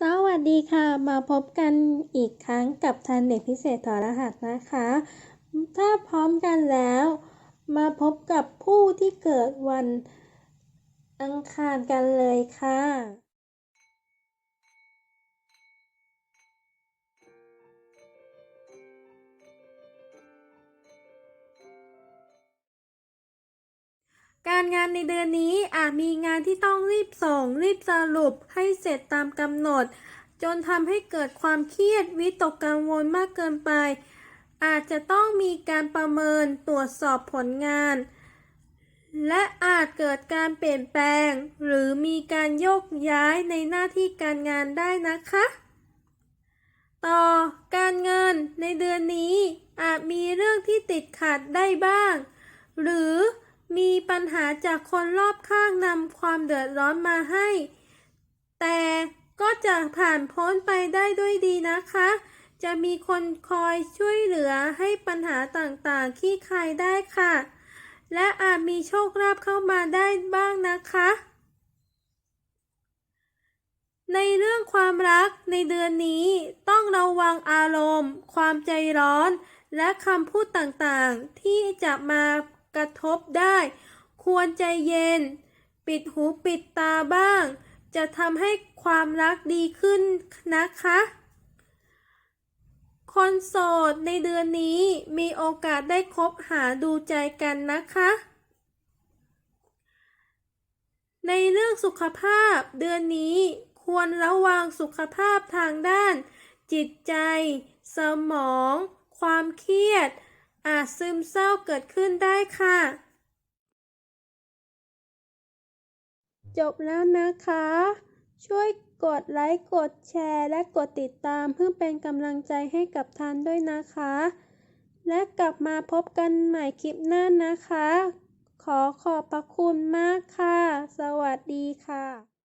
สวัสดีค่ะ มาพบกันอีกครั้งกับทันเด็กพิเศษถอดรหัสนะคะ ถ้าพร้อมกันแล้ว มาพบกับผู้ที่เกิดวันอังคารกันเลยค่ะ การงานในเดือนนี้อาจมีงานที่ต้องรีบส่ง รีบสรุปให้เสร็จตามกำหนด จนทำให้เกิดความเครียดวิตกกังวลมากเกินไป อาจจะต้องมีการประเมินตรวจสอบผลงาน และอาจเกิดการเปลี่ยนแปลง หรือมีการโยกย้ายในหน้าที่การงานได้นะคะ ต่อการเงินในเดือนนี้อาจมีเรื่องที่ติดขัดได้บ้าง หรือ มีปัญหาจากคนรอบข้างนำความเดือดร้อนมาให้ แต่ก็จะผ่านพ้นไปได้ด้วยดีนะคะ จะมีคนคอยช่วยเหลือให้ปัญหาต่างๆคลี่คลายได้ค่ะ และอาจมีโชคลาภเข้ามาได้บ้างนะคะ ในเรื่องความรักในเดือนนี้ต้องระวังอารมณ์ ความใจร้อน และคำพูดต่างๆ ที่จะมา ระทบได้ ควรใจเย็น ปิดหูปิดตาบ้าง จะทำให้ความรักดีขึ้นนะคะ คนโสดในเดือนนี้มีโอกาสได้คบหาดูใจกันนะคะ ในเรื่องสุขภาพเดือนนี้ควรระวังสุขภาพทางด้าน จิตใจ สมอง ความเครียด อาจซึมเศร้าเกิดขึ้นได้ค่ะ จบแล้วนะคะ ช่วยกดไลค์ กดแชร์ และกดติดตามเพื่อเป็นกำลังใจให้กับทานด้วยนะคะ และกลับมาพบกันใหม่คลิปหน้านะคะ ขอขอบพระคุณมากค่ะ สวัสดีค่ะ